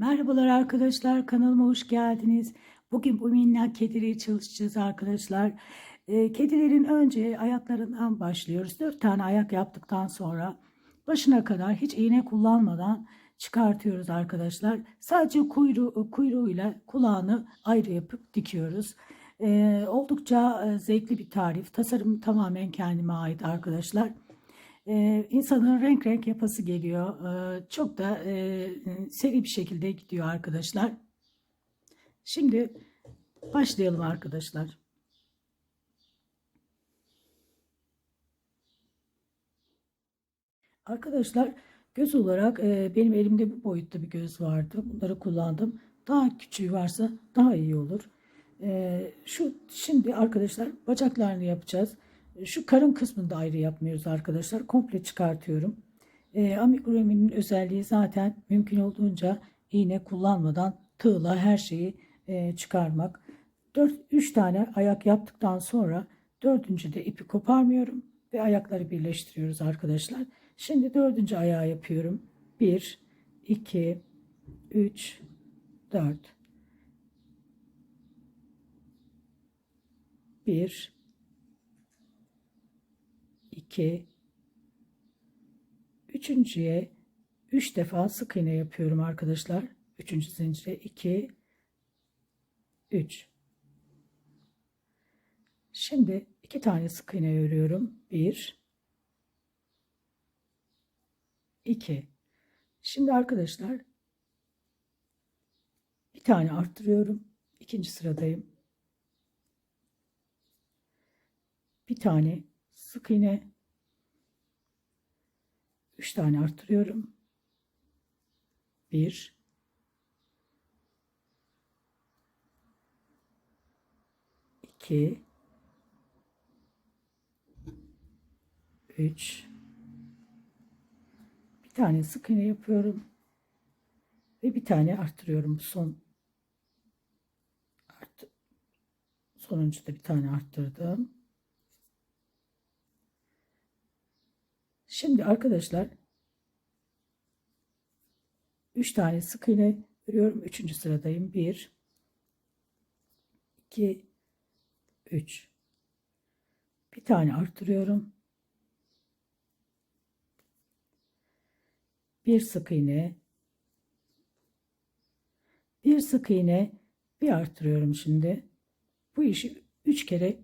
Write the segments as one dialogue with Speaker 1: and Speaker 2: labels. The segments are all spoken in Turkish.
Speaker 1: Merhabalar arkadaşlar kanalıma hoş geldiniz. Bugün bu minnak kedileri çalışacağız arkadaşlar. Ee, kedilerin önce ayaklarından başlıyoruz. 4 tane ayak yaptıktan sonra başına kadar hiç iğne kullanmadan çıkartıyoruz arkadaşlar. Sadece kuyruğu, kuyruğuyla kulağını ayrı yapıp dikiyoruz. Ee, oldukça e, zevkli bir tarif. Tasarım tamamen kendime ait arkadaşlar. Ee, insanın renk renk yapası geliyor. Ee, çok da e, seri bir şekilde gidiyor arkadaşlar. Şimdi başlayalım arkadaşlar. Arkadaşlar göz olarak e, benim elimde bu boyutta bir göz vardı. Bunları kullandım. Daha küçüğü varsa daha iyi olur. E, şu şimdi arkadaşlar bacaklarını yapacağız. Şu karın kısmını da ayrı yapmıyoruz arkadaşlar. Komple çıkartıyorum. E, amiguruminin özelliği zaten mümkün olduğunca iğne kullanmadan tığla her şeyi e, çıkarmak. 4 3 tane ayak yaptıktan sonra dördüncü de ipi koparmıyorum ve ayakları birleştiriyoruz arkadaşlar. Şimdi dördüncü ayağı yapıyorum. 1 2 3 4 1 2 üçüncüye 3 defa sık iğne yapıyorum arkadaşlar. Üçüncü zincire 2 3 Şimdi iki tane sık iğne örüyorum. 1 2 Şimdi arkadaşlar bir tane arttırıyorum. İkinci sıradayım. Bir tane sık iğne 3 tane arttırıyorum. 1 2 3 bir tane sık iğne yapıyorum. Ve bir tane arttırıyorum son. Art sonuncu da bir tane arttırdım Şimdi arkadaşlar 3 tane sık iğne örüyorum. 3. sıradayım. 1 2 3 Bir tane arttırıyorum. Bir sık iğne bir sık iğne bir arttırıyorum şimdi. Bu işi 3 kere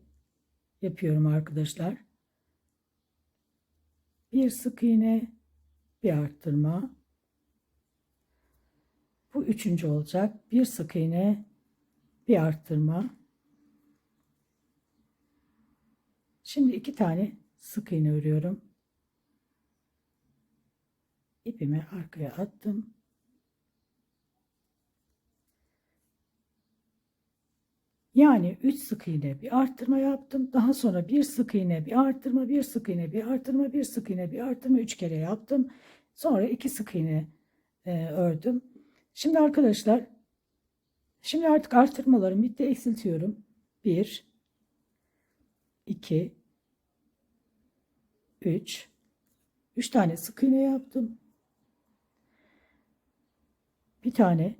Speaker 1: yapıyorum arkadaşlar bir sık iğne bir arttırma. Bu üçüncü olacak. Bir sık iğne bir arttırma. Şimdi iki tane sık iğne örüyorum. İpimi arkaya attım Yani 3 sık iğne bir arttırma yaptım. Daha sonra bir sık iğne bir arttırma, bir sık iğne bir arttırma, bir sık iğne bir arttırma 3 kere yaptım. Sonra 2 sık iğne e, ördüm. Şimdi arkadaşlar şimdi artık arttırmalarım bitti. Eksiltiyorum. 1 2 3 3 tane sık iğne yaptım. Bir tane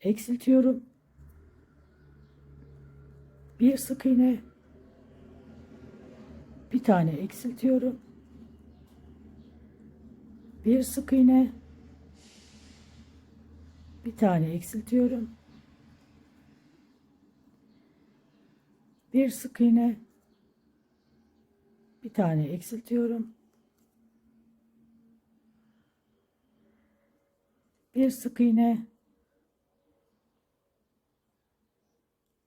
Speaker 1: eksiltiyorum bir sık iğne bir tane eksiltiyorum. Bir sık iğne bir tane eksiltiyorum. Bir sık iğne bir tane eksiltiyorum. Bir sık iğne.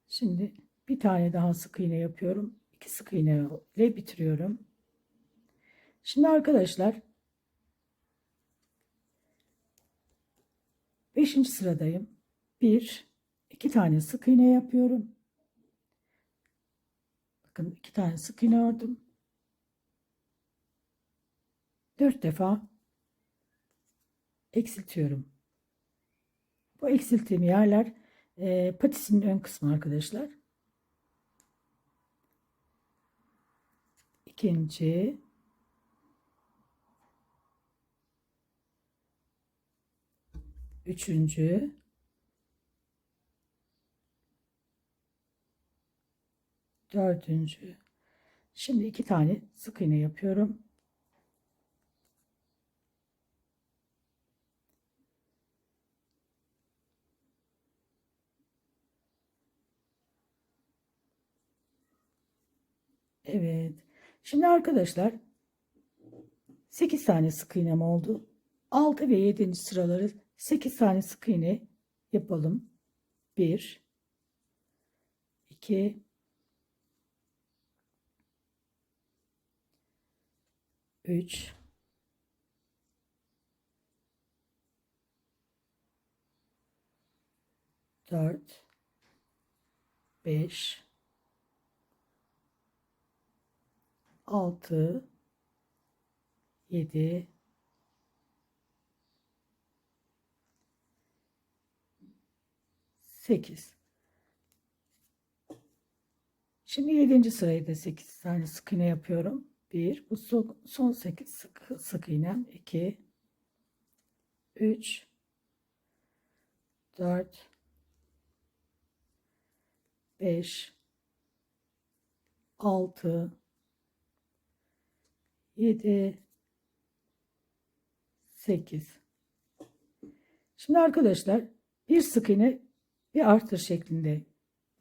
Speaker 1: Şimdi bir tane daha sık iğne yapıyorum. İki sık iğne ile bitiriyorum. Şimdi arkadaşlar 5. sıradayım. 1 2 tane sık iğne yapıyorum. Bakın iki tane sık iğne ördüm. 4 defa eksiltiyorum. Bu eksilttiğim yerler e, patisinin ön kısmı arkadaşlar. İkinci üçüncü, dördüncü. Şimdi iki tane sık iğne yapıyorum. Evet. Şimdi arkadaşlar 8 tane sık iğnem oldu. 6 ve 7. sıraları 8 tane sık iğne yapalım. 1 2 3 4 5 6 7 8 Şimdi 7. sırayı da 8 tane sık iğne yapıyorum. 1 bu son, son 8 sık, sık iğnem 2 3 4 5 6 7 8 Şimdi arkadaşlar bir sık iğne bir artır şeklinde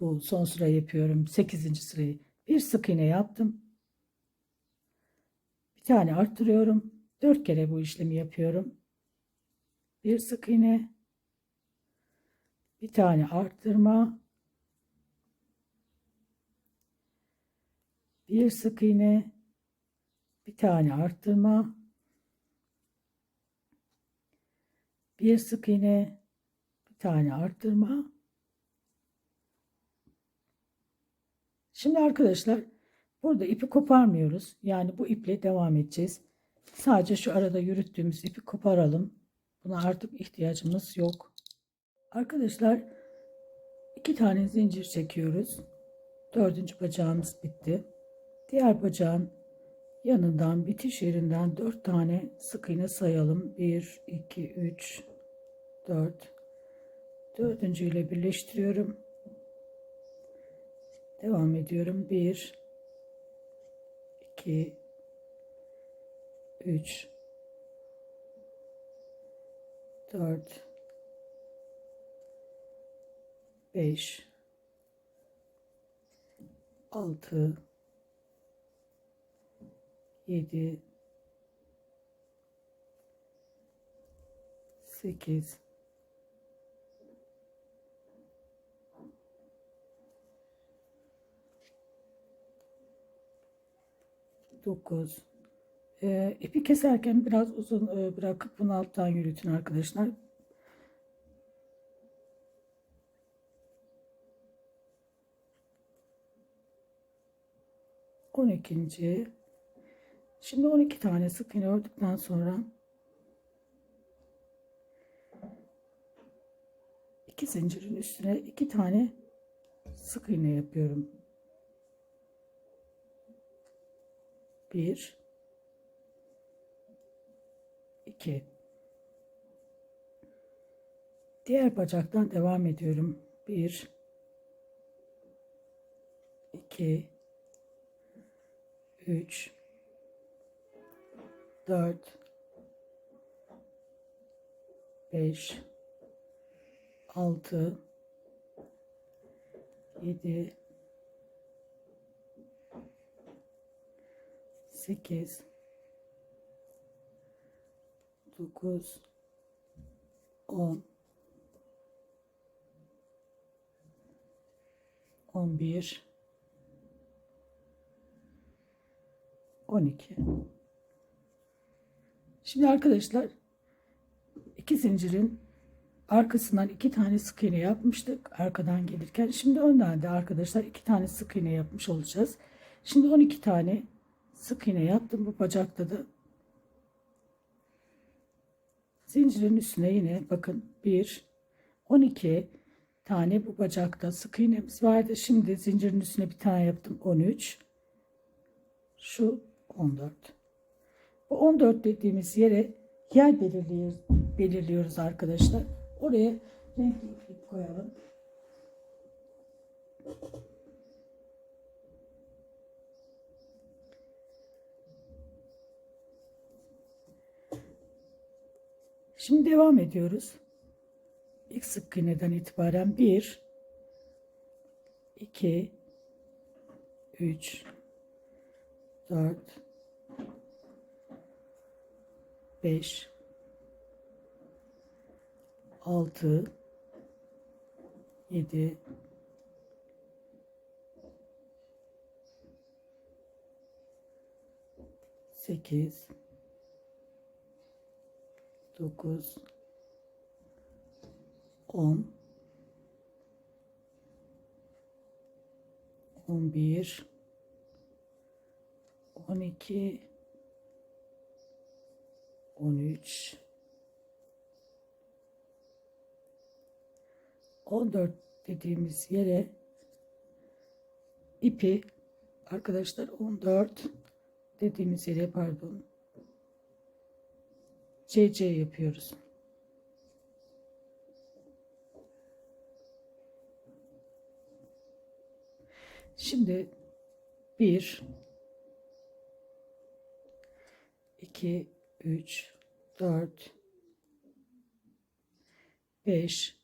Speaker 1: bu son sırayı yapıyorum. 8. sırayı. Bir sık iğne yaptım. Bir tane arttırıyorum. 4 kere bu işlemi yapıyorum. Bir sık iğne bir tane arttırma bir sık iğne bir tane arttırma. Bir sık iğne bir tane arttırma. Şimdi arkadaşlar burada ipi koparmıyoruz. Yani bu iple devam edeceğiz. Sadece şu arada yürüttüğümüz ipi koparalım. Buna artık ihtiyacımız yok. Arkadaşlar iki tane zincir çekiyoruz. Dördüncü bacağımız bitti. Diğer bacağın yanından bitiş yerinden 4 tane sık iğne sayalım. 1, 2, 3, 4. Dördüncü ile birleştiriyorum. Devam ediyorum. 1, 2, 3, 4, 5, 6, 7 8 9 ee, ipi keserken biraz uzun e, bırakıp bunu alttan yürütün arkadaşlar. On ikinci Şimdi 12 tane sık iğne ördükten sonra iki zincirin üstüne iki tane sık iğne yapıyorum. Bir, iki. Diğer bacaktan devam ediyorum. Bir, iki, üç, 4 5 6 7 8 9 10 11 12 Şimdi arkadaşlar iki zincirin arkasından iki tane sık iğne yapmıştık arkadan gelirken. Şimdi önden de arkadaşlar iki tane sık iğne yapmış olacağız. Şimdi 12 tane sık iğne yaptım bu bacakta da. Zincirin üstüne yine bakın 1 12 tane bu bacakta sık iğnemiz vardı. Şimdi zincirin üstüne bir tane yaptım 13 şu 14 bu 14 dediğimiz yere yer belirliyoruz, belirliyoruz arkadaşlar. Oraya renkli iplik koyalım. Şimdi devam ediyoruz. İlk sık iğneden itibaren 1 2 3 4 5 6 7 8 9 10 11 12 13 14 dediğimiz yere ipi arkadaşlar 14 dediğimiz yere pardon CC yapıyoruz. Şimdi 1 2 3 4 5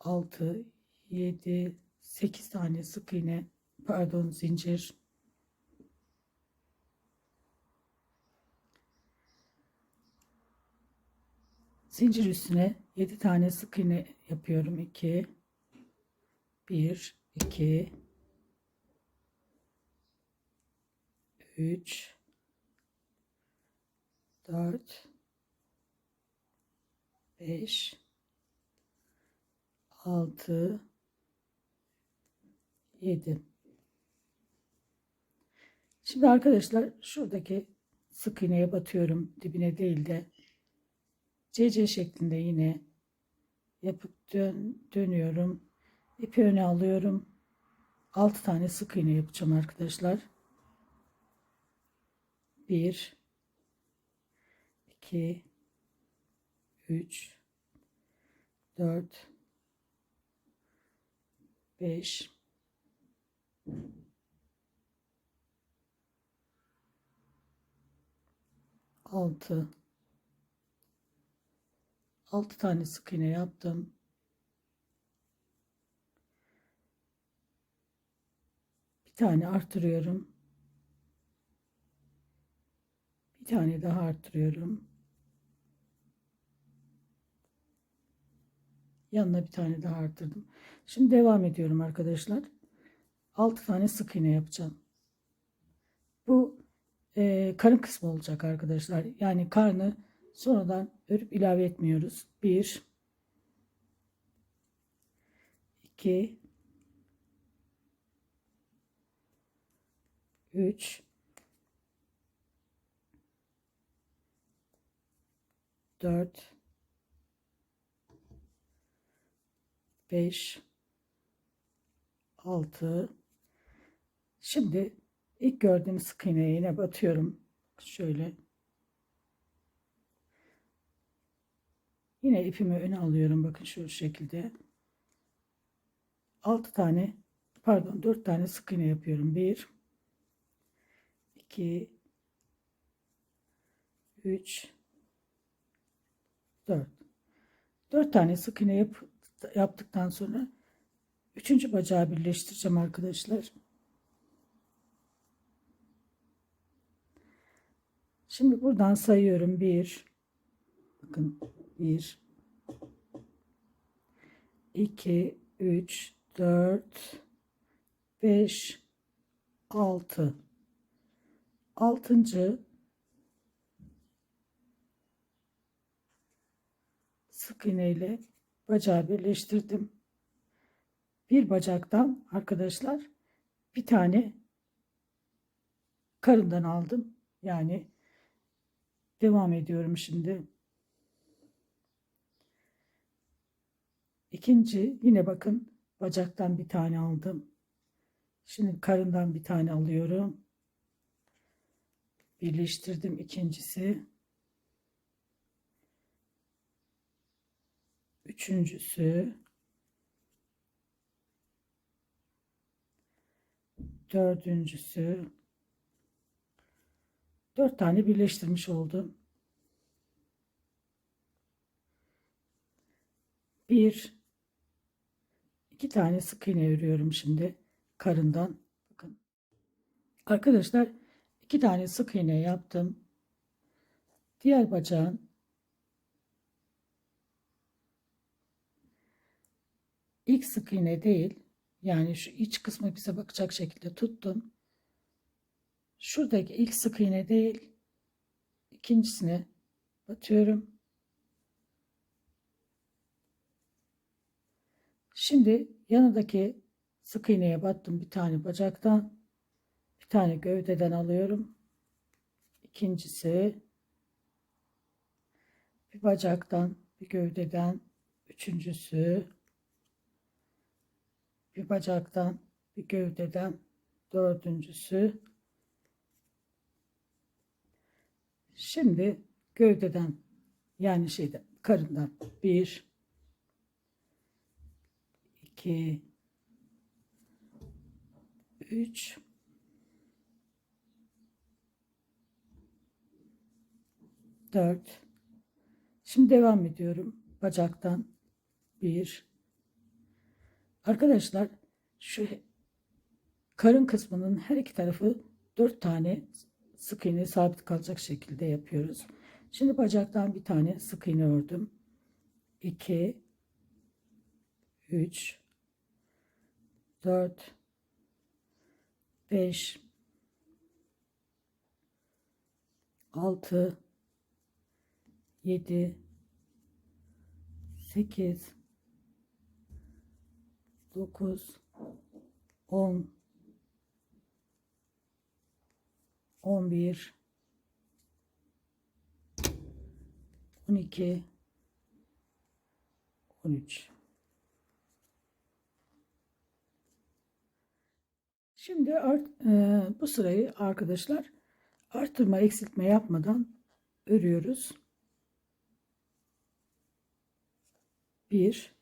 Speaker 1: 6 7 8 tane sık iğne pardon zincir. Zincir üstüne 7 tane sık iğne yapıyorum. 2 1 2 3 4 5 6 7 Şimdi arkadaşlar şuradaki sık iğneye batıyorum dibine değil de CC şeklinde yine yapıp dön, dönüyorum. İpi öne alıyorum. 6 tane sık iğne yapacağım arkadaşlar. 1 2 3 4 5 6 6 tane sık iğne yaptım. Bir tane artırıyorum. Bir tane daha artırıyorum. Yanına bir tane daha arttırdım. Şimdi devam ediyorum arkadaşlar. 6 tane sık iğne yapacağım. Bu e, karın kısmı olacak arkadaşlar. Yani karnı sonradan örüp ilave etmiyoruz. 1 2 3 4 5 6 Şimdi ilk gördüğümüz sık iğneye yine batıyorum. Şöyle. Yine ipimi öne alıyorum. Bakın şu şekilde. 6 tane pardon 4 tane sık iğne yapıyorum. 1 2 3 4 4 tane sık iğne yap, yaptıktan sonra üçüncü bacağı birleştireceğim arkadaşlar. Şimdi buradan sayıyorum. 1 bakın 1 2 3 4 5 6 altıncı sık iğne ile bacağı birleştirdim. Bir bacaktan arkadaşlar bir tane karından aldım. Yani devam ediyorum şimdi. İkinci yine bakın bacaktan bir tane aldım. Şimdi karından bir tane alıyorum. Birleştirdim ikincisi. Üçüncüsü, dördüncüsü, dört tane birleştirmiş oldum. Bir, iki tane sık iğne örüyorum şimdi karından. Bakın. Arkadaşlar iki tane sık iğne yaptım. Diğer bacağın ilk sık iğne değil yani şu iç kısmı bize bakacak şekilde tuttum. Şuradaki ilk sık iğne değil ikincisine batıyorum. Şimdi yanındaki sık iğneye battım bir tane bacaktan bir tane gövdeden alıyorum. İkincisi bir bacaktan bir gövdeden üçüncüsü bir bacaktan bir gövdeden. Dördüncüsü. Şimdi gövdeden yani şeyden karından. Bir. İki. Üç. Dört. Şimdi devam ediyorum. Bacaktan. Bir Arkadaşlar şu karın kısmının her iki tarafı dört tane sık iğne sabit kalacak şekilde yapıyoruz. Şimdi bacaktan bir tane sık iğne ördüm. 2 3 4 5 6 7 8 9 10 11 12 13 Şimdi art, e, bu sırayı arkadaşlar artırma eksiltme yapmadan örüyoruz. 1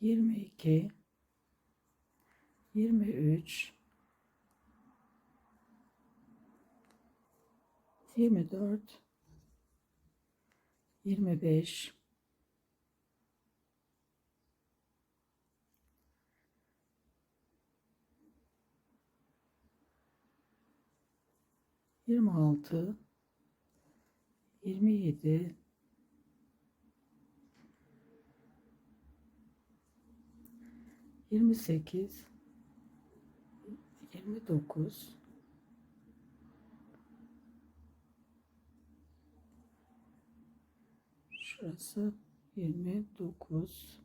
Speaker 1: 22 23 24 25 26 27 28 29 Şurası 29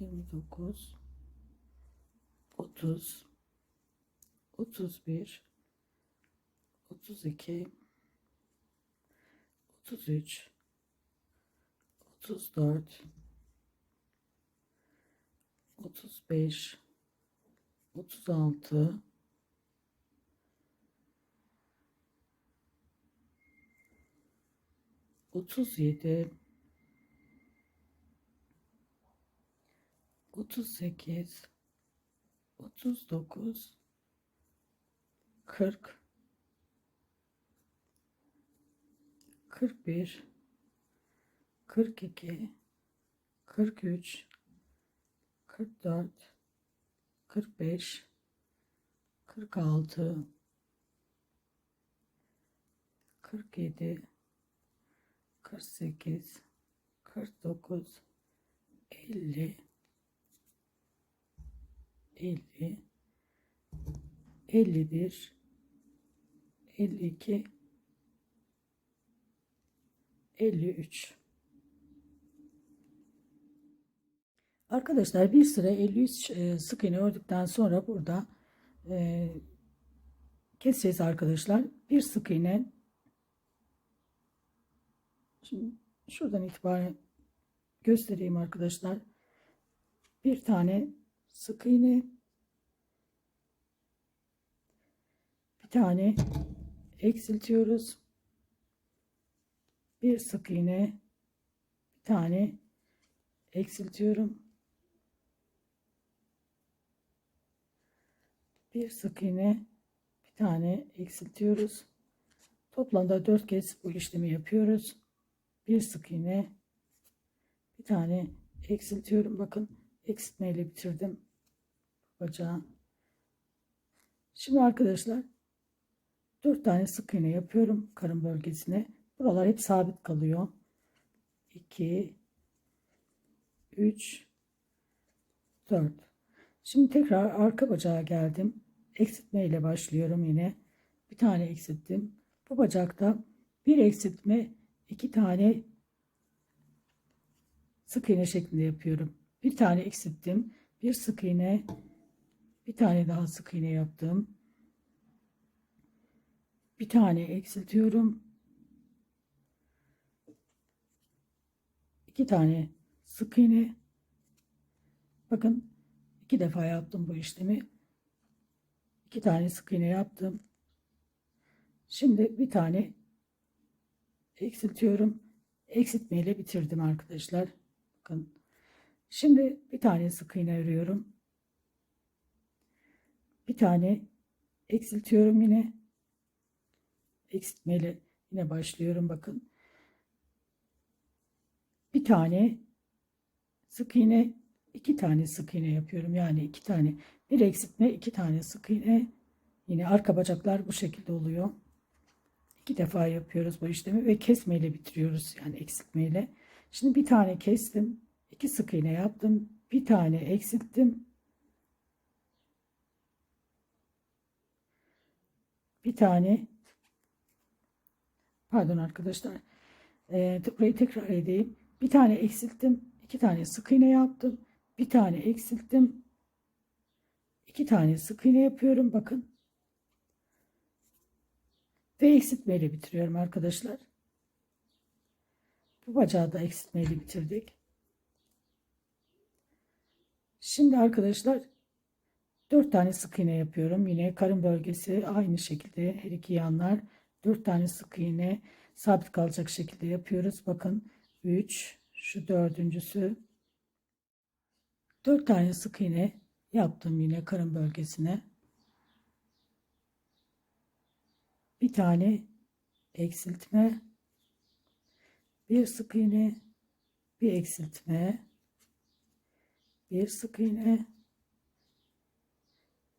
Speaker 1: 29 30 31 32 33 34 35 36 37 38 39 40 41 42 43 44 45 46 47 48 49 50 50 51 52 53 Arkadaşlar bir sıra 53 e, sık iğne ördükten sonra burada e, keseceğiz arkadaşlar. Bir sık iğne şimdi şuradan itibaren göstereyim arkadaşlar. Bir tane sık iğne bir tane eksiltiyoruz. Bir sık iğne bir tane eksiltiyorum. Bir sık iğne bir tane eksiltiyoruz. Toplamda 4 kez bu işlemi yapıyoruz. Bir sık iğne bir tane eksiltiyorum. Bakın eksiltmeyle bitirdim bacağı. Şimdi arkadaşlar 4 tane sık iğne yapıyorum karın bölgesine. Buralar hep sabit kalıyor. 2 3 4 Şimdi tekrar arka bacağa geldim. Eksiltme ile başlıyorum yine. Bir tane eksilttim. Bu bacakta bir eksiltme, iki tane sık iğne şeklinde yapıyorum. Bir tane eksilttim. Bir sık iğne, bir tane daha sık iğne yaptım. Bir tane eksiltiyorum. İki tane sık iğne. Bakın iki defa yaptım bu işlemi. İki tane sık iğne yaptım. Şimdi bir tane eksiltiyorum. Eksiltmeyle bitirdim arkadaşlar. Bakın. Şimdi bir tane sık iğne örüyorum. Bir tane eksiltiyorum yine. Eksiltmeyle yine başlıyorum bakın. Bir tane sık iğne, iki tane sık iğne yapıyorum. Yani iki tane bir eksiltme, iki tane sık iğne. Yine arka bacaklar bu şekilde oluyor. İki defa yapıyoruz bu işlemi ve kesmeyle bitiriyoruz. Yani eksiltmeyle. Şimdi bir tane kestim. iki sık iğne yaptım. Bir tane eksilttim. Bir tane pardon arkadaşlar. Ee, burayı tekrar edeyim. Bir tane eksilttim. iki tane sık iğne yaptım. Bir tane eksilttim. iki tane sık iğne yapıyorum. Bakın. Ve eksiltmeyle bitiriyorum arkadaşlar. Bu bacağı da eksiltmeyle bitirdik. Şimdi arkadaşlar 4 tane sık iğne yapıyorum. Yine karın bölgesi aynı şekilde her iki yanlar 4 tane sık iğne sabit kalacak şekilde yapıyoruz. Bakın 3 şu dördüncüsü 4 tane sık iğne yaptım yine karın bölgesine. Bir tane eksiltme, bir sık iğne, bir eksiltme, bir sık iğne,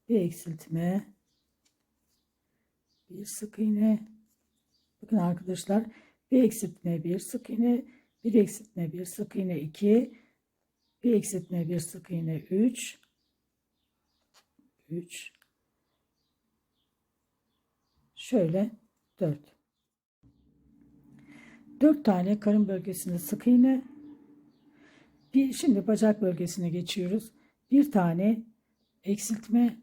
Speaker 1: bir eksiltme, bir sık iğne. Bakın arkadaşlar bir eksiltme, bir sık iğne, bir eksiltme, bir sık iğne 2, bir eksiltme, bir sık iğne 3, 3, şöyle 4. 4 tane karın bölgesinde sık iğne. Bir, şimdi bacak bölgesine geçiyoruz. Bir tane eksiltme,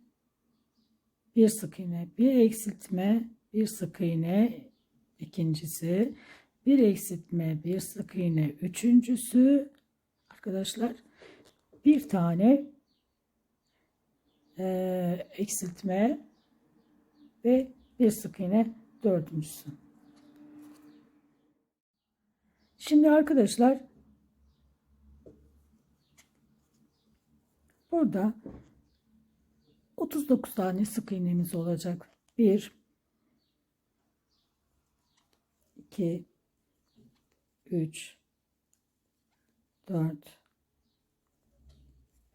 Speaker 1: bir sık iğne, bir eksiltme, bir sık iğne, ikincisi, bir eksiltme, bir sık iğne, üçüncüsü, arkadaşlar, bir tane e, eksiltme ve bir sık iğne dördüncüsü. Şimdi arkadaşlar burada 39 tane sık iğnemiz olacak. 1 2 3 4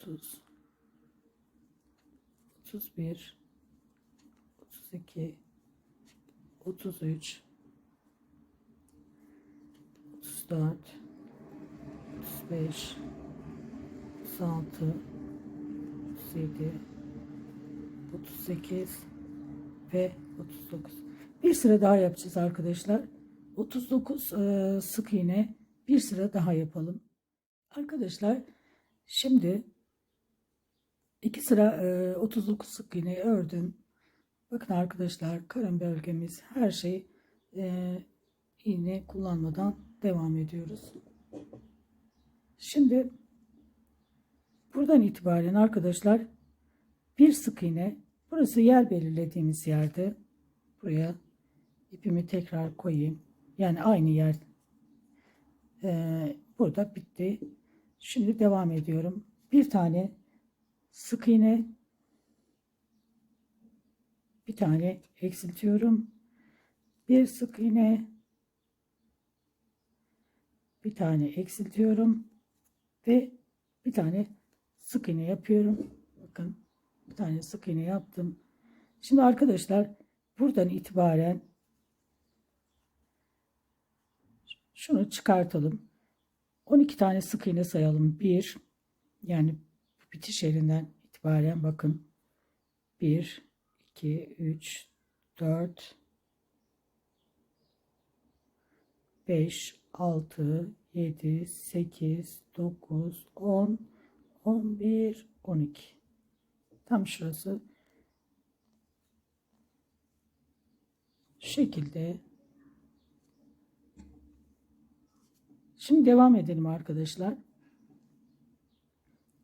Speaker 1: 30 31 32 33 34 35 36 37 38 ve 39 bir sıra daha yapacağız arkadaşlar. 39 e, sık iğne. Bir sıra daha yapalım. Arkadaşlar şimdi iki sıra e, 39 sık iğne ördüm. Bakın arkadaşlar karın bölgemiz her şey e, iğne kullanmadan devam ediyoruz. Şimdi buradan itibaren arkadaşlar bir sık iğne burası yer belirlediğimiz yerde. Buraya ipimi tekrar koyayım. Yani aynı yer Ee, burada bitti. Şimdi devam ediyorum. Bir tane sık iğne bir tane eksiltiyorum. Bir sık iğne bir tane eksiltiyorum ve bir tane sık iğne yapıyorum. Bakın bir tane sık iğne yaptım. Şimdi arkadaşlar buradan itibaren şunu çıkartalım. 12 tane sık iğne sayalım. 1 yani bitiş yerinden itibaren bakın. 1 2 3 4 5 6 7 8 9 10 11 12 tam şurası. Şu şekilde. Şimdi devam edelim arkadaşlar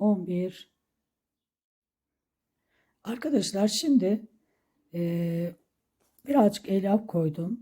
Speaker 1: 11 Arkadaşlar şimdi eee, birazcık elyaf koydum.